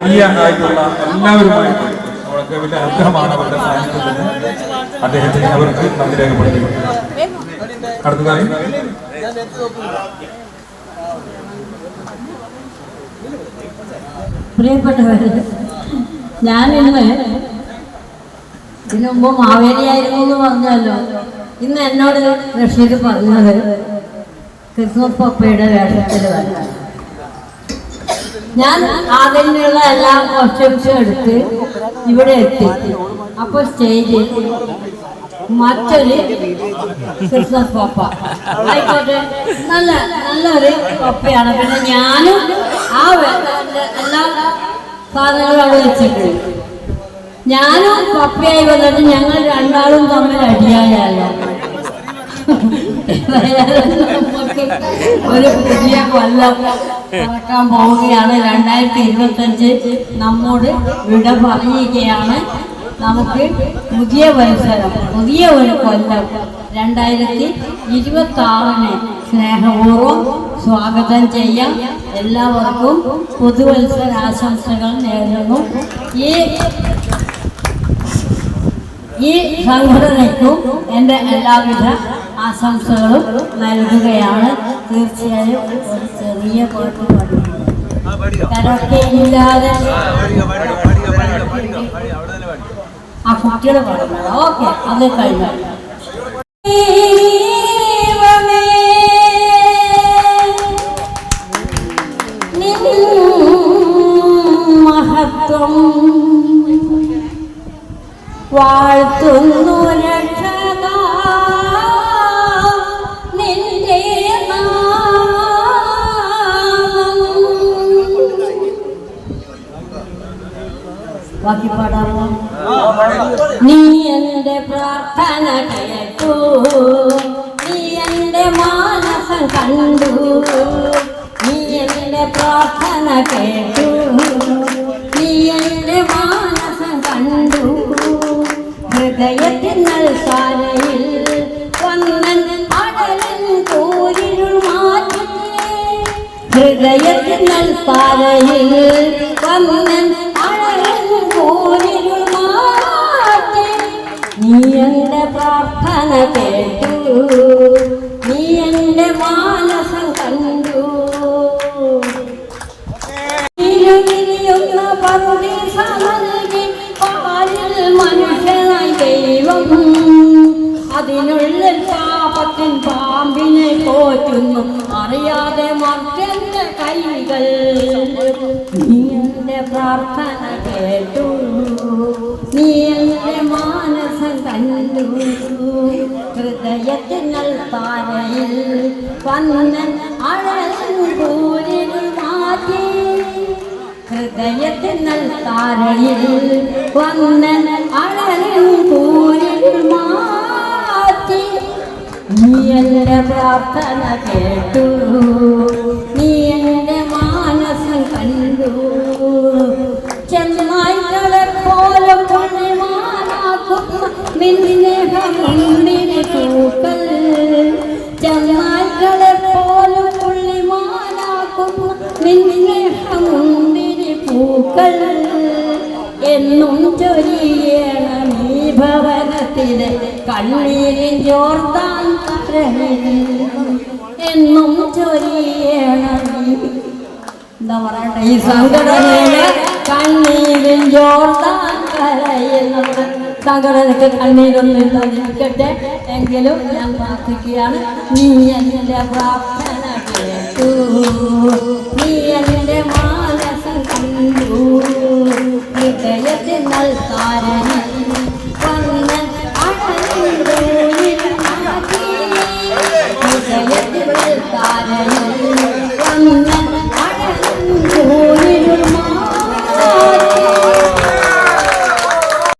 വലിയ ആയിട്ടുള്ള എല്ലാവരുമായിട്ട് അവർക്ക് വലിയ ആഗ്രഹമാണ് അവരുടെ സാന്നിധ്യത്തിന് അദ്ദേഹത്തിന് അവർക്ക് നന്ദി രേഖപ്പെടുത്തിയിട്ടുണ്ട് അടുത്തതായി പ്രിയപ്പെട്ടവര് ഞാൻ ഇന്ന് ഇതിനു മുമ്പ് മാവേലിയായിരുന്നു എന്ന് പറഞ്ഞല്ലോ. ഇന്ന് എന്നോട് റഷീദ് പറഞ്ഞത് ക്രിസ്മസ് പപ്പയുടെ വേഷത്തിൽ വരാൻ ഞാൻ അതിനുള്ള എല്ലാ കോസ്റ്റ്യൂംസും എടുത്ത് ഇവിടെ എത്തി. അപ്പോൾ സ്റ്റേജിൽ മറ്റൊരു ക്രിസ്മസ് പപ്പ ആയിക്കോട്ടെ. നല്ല നല്ലൊരു പപ്പയാണ്. പിന്നെ ഞാനും ആ എല്ലാ സാധനങ്ങളും അവിടെ വെച്ചിട്ടുണ്ട്. ഞാനും പപ്പയായി വന്നിട്ട് ഞങ്ങൾ രണ്ടാളും തമ്മിൽ അടിയായാലും? ഒരു പുതിയ കൊല്ലം നടക്കാൻ പോവുകയാണ്. രണ്ടായിരത്തി ഇരുപത്തഞ്ച് നമ്മോട് വിട പറയുകയാണ്. നമുക്ക് പുതിയ മത്സരം പുതിയ ഒരു കൊല്ലം രണ്ടായിരത്തി ഇരുപത്തി ആറിന് സ്നേഹപൂർവം സ്വാഗതം ചെയ്യാം. എല്ലാവർക്കും പുതുവത്സര ആശംസകൾ നേരുന്നു. ഈ ഈ സംഘടനയ്ക്കും എന്റെ എല്ലാവിധ ആശംസകളും നൽകുകയാണ്. തീർച്ചയായും ഒരു ചെറിയ പാട്ട് പാടി കരൊക്കെ ഇല്ലാതെ ആ കുട്ടികളെ പാടുന്നത് ഓക്കെ അത് കഴിഞ്ഞു. മഹത്വം വാഴ്ത്തുന്നു ബാക്കി പാടാമോ നീ എന്റെ പ്രാർത്ഥന കേട്ടു. നീ എന്റെ മാനസം കണ്ടു. നീ എന്റെ പ്രാർത്ഥന കേട്ടു. നീ എന്റെ മാനസം കണ്ടു. ഹൃദയത്തിൽ നൽസാരയിൽ വന്നൻ അടലൻ കൂരിരുൾ മാറ്റി. ഹൃദയത്തിൻ നൽസാരയിൽ വന്നൻ കേട്ടു നീ കണ്ടു പാലിൽ പാപത്തിൻ പോറ്റുന്നു അറിയാതെ കൈകൾ പ്രാർത്ഥന കേട്ടു നീ എന്റെ മാനസം കണ്ടു ഹൃദയത്തിനൽ താരയിൽ വന്നൻ അഴകൻ കൂരിരുൾ മാറ്റി ഹൃദയത്തിനൽ താരയിൽ വന്നൻ അഴകൻ കൂരിരുൾ മാറ്റി നീ എന്റെ പ്രാർത്ഥന കേട്ടു നീ എന്റെ മാനസം കണ്ടു ചെന്നായ്ക്കളെ പോലെ പണിമാനാക്കുന്ന നിന്നെ മുന്നിനെ പൂക്കൾ ചെന്നായ്ക്കളെ പോലെ പുള്ളിമാനാക്കുന്ന. നിന്നെ മുന്നിനെ പൂക്കൾ. എന്നും ചൊരിയണം ഈ ഭവനത്തിലെ കണ്ണീരിൻ ചോർത്താൻ എന്നും ചൊരിയണം എന്താ പറയണ്ട? ഈ സംഘടനയിലെ കണ്ണീരിൻ ചോർത്താൻ കരയിൽ തകടനക്ക് കണ്ണീരൊന്നും എങ്കിലും ഞാൻ പ്രാർത്ഥിക്കുകയാണ്. നീ എന്റെ പ്രാർത്ഥന കേട്ടു. നീ എന്റെ മാനസം കണ്ടു. ഹൃദയത്തിൽ നൽകാരണ ഹൃദയത്തിൽ നൽകാരണ